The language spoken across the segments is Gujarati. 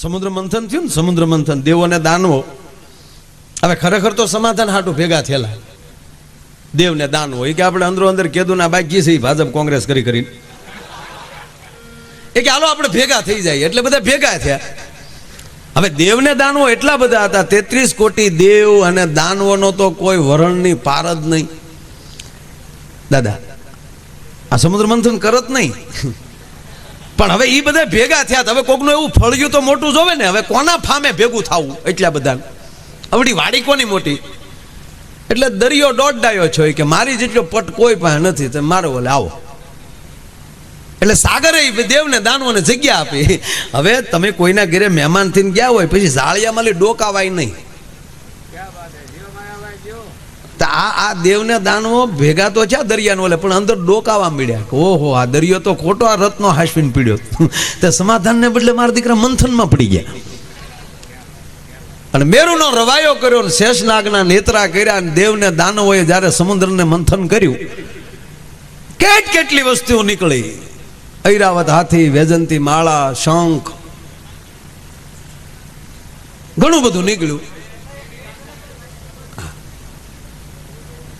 સમુદ્ર મંથન થયું ને સમુદ્ર મંથન, દેવોને દાનવો. હવે ખરેખર તો સમાધાન હાટું ભેગા થયેલા. દેવને દાનવો. એ કે આપણે અંદરો અંદર કેદું ના બાકી છે ભાજપ કોંગ્રેસ કરી કરીને. એ કે હાલો આપણે ભેગા થઈ જાય, એટલે બધા ભેગા થયા. હવે દેવને દાનવો એટલા બધા હતા, તેત્રીસ કોટી દેવ અને દાનવોનો તો કોઈ વરણની પાર જ નહીં. દાદા, આ સમુદ્ર મંથન કરત નહીં. પણ હવે એ બધા ભેગા થયા હવે કોકનું એવું ફળિયું તો મોટું જોવે ને, હવે કોના ફામે ભેગું થવું એટલા બધા અવડી વાડી કોની મોટી? એટલે દરિયો દોઢ ડાયો છો કે મારી જેટલો પટ કોઈ પાસે નથી, તો મારો બોલે આવો. એટલે સાગરે દેવને દાનવોને જગ્યા આપી. હવે તમે કોઈના ઘરે મહેમાન થઈને ગયા હોય, પછી ઝાળિયામાં ડોકાવાય નહીં. તો આ આ દેવને દાનવો ભેગા તો છે દરિયાનો ઓલે પણ અંદર ડોકાવા મળ્યા ઓહો, આ દરિયો તો ખોટો આ રત્નો હાશવીને પીડ્યો. તે સમાધાનને બદલે મારા દીકરા મંથનમાં પડી ગયા. અને મેરુનો રવાયો કર્યો ને શેષનાગના નેત્રા કર્યા અને દેવને દાનવોએ જ્યારે સમુદ્રને મંથન કર્યું, કેટ કેટલી વસ્તુઓ નીકળી. ઐરાવત હાથી, વેજંતી, માળા, શંખ, ઘણું બધું નીકળ્યું.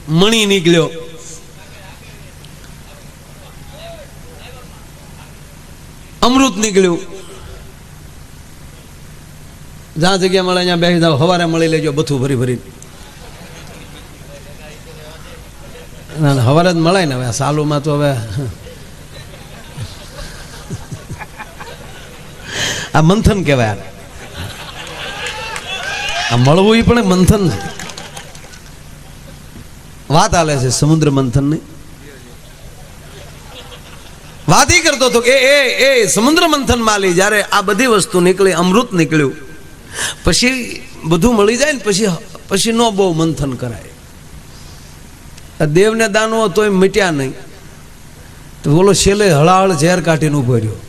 મણી નીકળ્યો. અમૃત નીકળ્યું. જ્યાં જગ્યા મળે ત્યાં બેસી જાવ સવારે મળી લેજો બધું ભરી ભરી. ના ના, સવારે જ મળાય ને હવે સાલુમાં તો હવે. આ મંથન કહેવાય. આ મળવું એ પણ મંથન છે. વાત આલે છે સમુદ્ર મંથનની? વાત ઈ કરતો હતો કે એ એ સમુદ્ર મંથન માલી, જ્યારે આ બધી વસ્તુ નીકળી, અમૃત નીકળ્યું. પછી બધું મળી જાય ને પછી પછી નો બહુ મંથન કરાય. દેવને દાનો તોય મીટ્યા નહીં. તો બોલો છેલ્લે હળાહળ ઝેર કાઢીને ઊભો રહ્યો.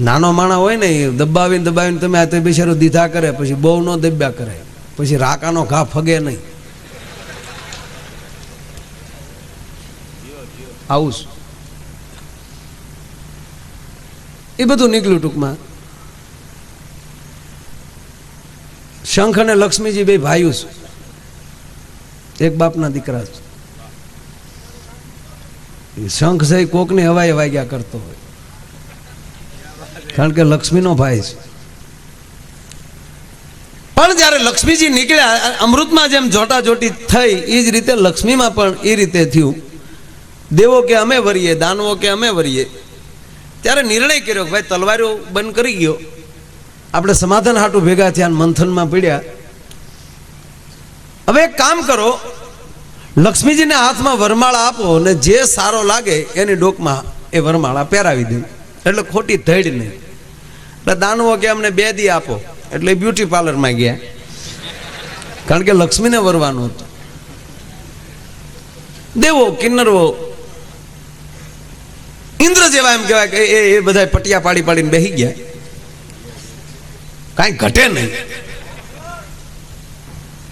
નાનો માણા હોય ને, એ દબાવીને દબાવીને તમે આ તે બિચારો દીધા કરે, પછી બહુ નો દબ્યા કરે પછી રાકાનો ઘા ફગે નહીં. આવું છું. એ બધું નીકળ્યું ટૂંકમાં. શંખ અને લક્ષ્મીજી બે ભાઈઓ છે. એક બાપના દીકરા છે. શંખ છે કોકને હવાય વાગ્યા કરતો હોય. કારણ કે લક્ષ્મીનો ભાઈ છે. પણ જ્યારે લક્ષ્મીજી નીકળ્યા, અમૃતમાં જેમ જોટા જોટી થઈ એ જ રીતે લક્ષ્મીમાં પણ એ રીતે થયું. દેવો કે અમે વરીએ, દાનવો કે અમે વરીએ. ત્યારે નિર્ણય કર્યો કે ભાઈ તલવારો બંધ કરી ગયો. આપણે સમાધાન હાટું ભેગા થયા મંથનમાં પીડ્યા. હવે એક કામ કરો, લક્ષ્મીજીને હાથમાં વરમાળા આપો અને જે સારો લાગે એની ડોકમાં એ વરમાળા પહેરાવી દે. એટલે ખોટી ધડ નહીં. એટલે દાનવો કે અમને બે દી આપો. એટલે બ્યુટી પાર્લરમાં ગયા. કારણ કે લક્ષ્મીને વરવાનું હતું. દેવો, કિન્નરવો ઇન્દ્ર જેવા એમ કહેવાય કે એ બધા પટિયા પાડી પાડીને બેસી ગયા. કાંઈ ઘટે નહીં.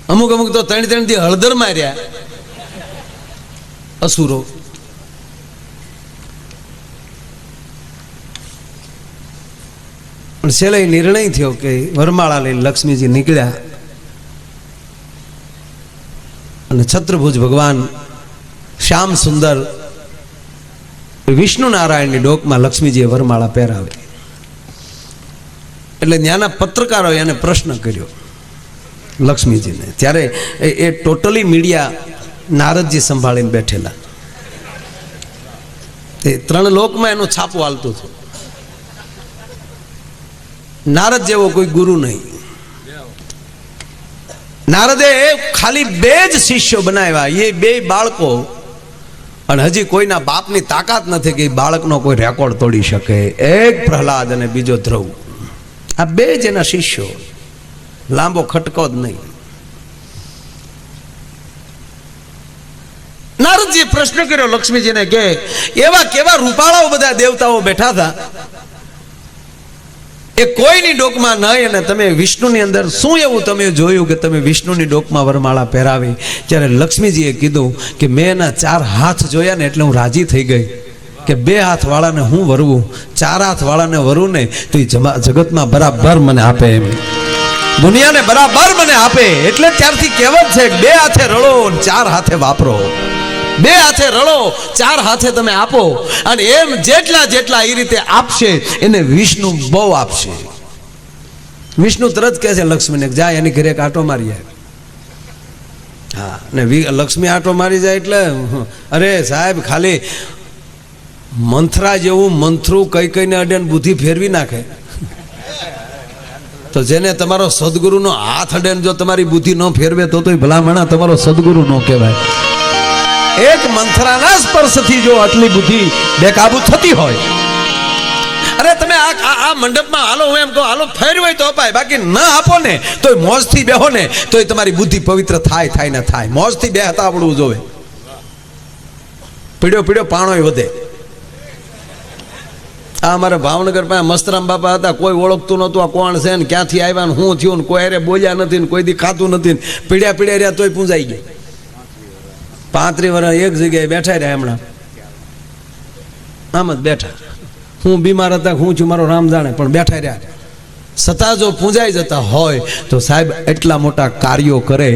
અમુક અમુક તો ત્રણ ત્રણથી હળદર માર્યા. અસુરો. પણ છેલ્લે નિર્ણય થયો કે વરમાળા લઈને લક્ષ્મીજી નીકળ્યા. અને છત્રભુજ ભગવાન શ્યામ સુંદર વિષ્ણુ નારાયણની ડોકમાં લક્ષ્મીજીએ વરમાળા પહેરાવી. એટલે ત્યાંના પત્રકારોએ એને પ્રશ્ન કર્યો લક્ષ્મીજીને. ત્યારે એ- ટોટલી મીડિયા નારદજી સંભાળીને બેઠેલા. એ ત્રણ લોકમાં એનો છાપો હાલતો હતું. નારદ જેવો કોઈ ગુરુ નહીં. નારદે ખાલી બે જ શિષ્યો બનાવ્યા. એ બે બાળકો અને હજી કોઈના બાપની તાકાત નથી કે બાળકનો કોઈ રેકોર્ડ તોડી શકે. એક પ્રહલાદ અને બીજો ધ્રુવ. આ બે જ એના શિષ્યો. લાંબો ખટકો જ નહીં. નારદજી પ્રશ્ન કર્યો, લક્ષ્મીજીને કે એવા કેવા રૂપાળાઓ બધા દેવતાઓ બેઠા હતા? એ કોઈની ડોકમાં નહીં અને તમે વિષ્ણુની અંદર શું એવું તમે જોયું કે તમે વિષ્ણુની ડોકમાં વરમાળા પહેરાવી? જ્યારે લક્ષ્મીજીએ કીધું કે મેં એના ચાર હાથ જોયા ને એટલે હું રાજી થઈ ગઈ. કે બે હાથ વાળાને હું વરવું, ચાર હાથ વાળાને વરું ને તો એ જગતમાં બરાબર મને આપે એમ. દુનિયાને બરાબર મને આપે. એટલે ત્યારથી કહેવત છે બે હાથે રળો ચાર હાથે વાપરો. બે હાથે રળો ચાર હાથે તમે આપો. અને એમ જેટલા જેટલા એ રીતે આપશે, એને વિષ્ણુ બહુ આપશે. વિષ્ણુ તરત કહે છે, લક્ષ્મીને જાય એની ઘરે આટો મારી હા ને લક્ષ્મી આટો મારી જાય એટલે અરે સાહેબ, ખાલી મંથરા જેવું મંથરું કઈ કઈને અડે ને બુદ્ધિ ફેરવી નાખે. તો જેને તમારો સદગુરુનો હાથ અડે જો તમારી બુદ્ધિ ન ફેરવે, તો તોય ભલામણા તમારો સદગુરુ ન કહેવાય. એક મંથરાના સ્પર્શથી જો આટલી બુદ્ધિ બેકાબુ થતી હોય. અરે તમે આ આ- મંડપમાં હાલો, હું એમ કહું, હાલો, ફેરવાય તો અપાય. બાકી ન આપો ને, તોય મોજથી બેહો ને, તોય તમારી બુદ્ધિ પવિત્ર થાય થાય ને થાય. મોજથી બેહતા આપણું જોવે. પીડ્યો પીડ્યો પાણોય વધે. આ અમારે ભાવનગર પાસે મસ્તરામ બાપા હતા, કોઈ ઓળખતું નહોતું આ કોણ છે ને, ક્યાંથી આવ્યા ને, શું થયું ને, કોઈ બોલ્યા નથી ને, કોઈ દી ખાતું નથી પીડ્યા પીડ્યા રહ્યા તોય પૂંજાઈ ગયા. પાંત્રીસ વર્ષ એક જગ્યાએ બેઠા રહ્યા હમણાં. આમ જ બેઠા. હું બીમાર હતા હું છું, મારો રામ જાણે, પણ બેઠા રહ્યા. છતાં જો પૂંજાઈ જતા હોય, તો સાહેબ એટલા મોટા કાર્યો કરે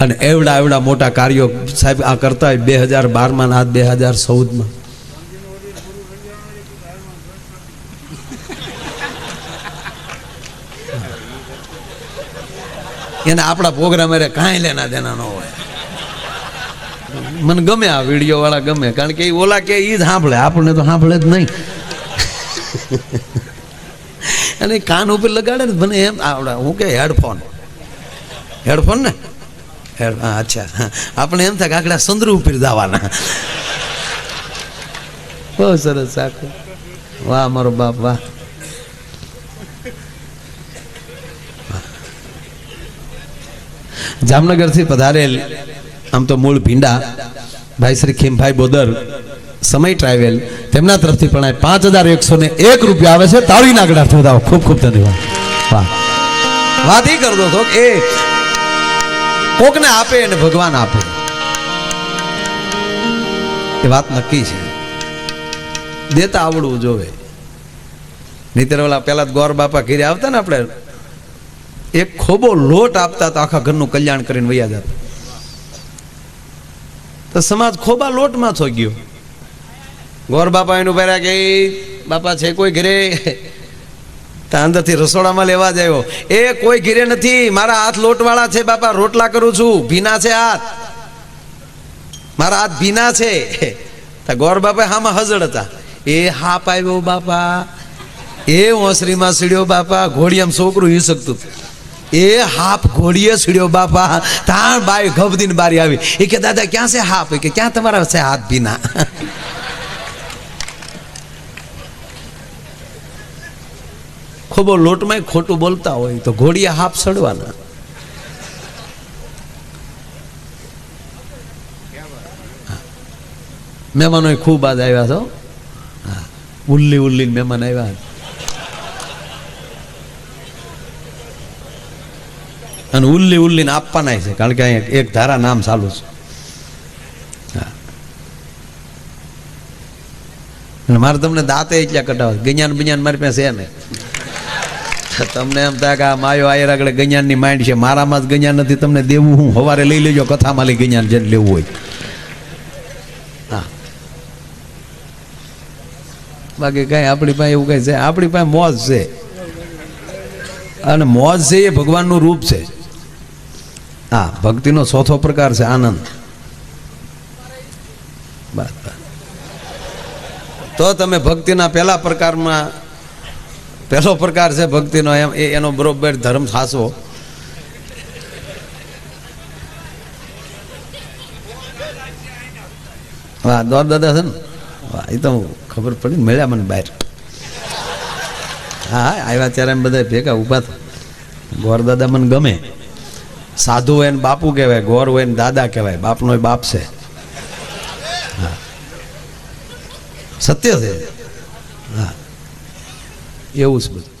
અને એવડા એવડા મોટા કાર્યો સાહેબ આ કરતા હોય બે હજાર બારમાં આ બે હજાર ચૌદમાં. એને આપણા પ્રોગ્રામ અરે કાંઈ લેના દેના ન હોય. મને ગમે આ વીડિયો વાળા ગમે, કારણ કે એ ઓલા કે એ જ સાંભળે. આપણને તો સાંભળે જ નહીં. અને કાન ઉપર લગાડે ને મને એમ આવડે હું કે હેડફોન. હેડફોન ને? અચ્છા. આપણે એમ થાય કાકડા સુંદર ઉપર દાવાના બહુ સરસ સાકું વાહ, મારો બાપ, વાહ. જામનગરથી પધારેલ આમ તો મૂળ ભીંડા. ભાઈ શ્રી ખીમભાઈ બોદર, સમય ટ્રાવેલ તેમના તરફથી પણ પાંચ હજાર એકસો ને એક રૂપિયા આવે છે. તાળી નાગડા થોડા ખૂબ ખૂબ ધન્યવાદ. વાહ. વાત એ કરતો હતો કે કોકને આપે અને ભગવાન આપે. એ વાત નક્કી છે. દેતા આવડવું જોવે. નહીતર ઓલા પેલા ગોર બાપા ઘીરે આવતા ને આપણે, એક ખોબો લોટ આપતા તો આખા ઘરનું કલ્યાણ કરીને વૈયા જતા. તો સમાજ ખોબા લોટમાં થઈ ગયો. ગોર બાપા એનું પહેર્યા કે બાપા છે કોઈ ઘરે? ત્યાં અંદરથી રસોડામાં લેવા જ એ કોઈ ઘીરે નથી, મારા હાથ લોટવાળા છે બાપા, રોટલા કરું છું, ભીના છે હાથ. મારા હાથ ભીના છે. ગોર બાપા હામાં હજળ હતા. એ હાપ આવ્યો બાપા. એ ઓસરીમાં સીડ્યો બાપા, ઘોડિયામાં છોકરું હી શકતું. એ હાફ ઘોડીએ સીડ્યો, બાપા, તાણ બાઈ ગભદીને બારી આવી. એ કે, દાદા, ક્યાં છે હાફ કે, ક્યાં તમારા છે હાથ ભીના? ખોબો લોટમાં ખોટું બોલતા હોય તો ઘોડીએ હાફ સડવાના. મહેમાનો ખૂબ આદ આવ્યા છો. ઉલ્લી ઉલ્લી મહેમાન આવ્યા અને ઉલ્લી ઉલ્લીને આપવાના છે, કારણ કે અહીંયા એક ધારા નામ ચાલુ છે. અને મારે તમને દાંતે એટલા કટાવ ગણ્યાન બિન્યાન મારી પાસે છે ને. તમને એમ થાય કે આ માયો આયર આગળ ગણ્યાનની માઇન્ડ છે. મારામાં જ ગણ્યાન નથી, તમને દેવું હું? સવારે લઈ લેજો, કથામાં લઈ ગણ્યાન જેને લેવું હોય. હા. બાકી કઈ આપણી પાસે એવું કઈ છે? આપણી પાસે મોજ છે. અને મોજ છે એ ભગવાનનું રૂપ છે. હા, ભક્તિનો ચોથો પ્રકાર છે આનંદ. બસ તો તમે ભક્તિના પહેલા પ્રકારમાં, પહેલો પ્રકાર છે ભક્તિનો, એમ એનો બરોબર ધર્મ સાચવો. વાહ, દોર દાદા છે ને? વાહ, એ તો ખબર પડી મળ્યા મને બહાર. હા હા, આવ્યા ત્યારે એમ બધા ભેગા ઊભા થા. ગોર દાદા મને ગમે. સાધુ હોય ને બાપુ કહેવાય, ગોર હોય ને દાદા કહેવાય, બાપનો બાપ છે. સત્ય છે. હા. એવું છે બધું.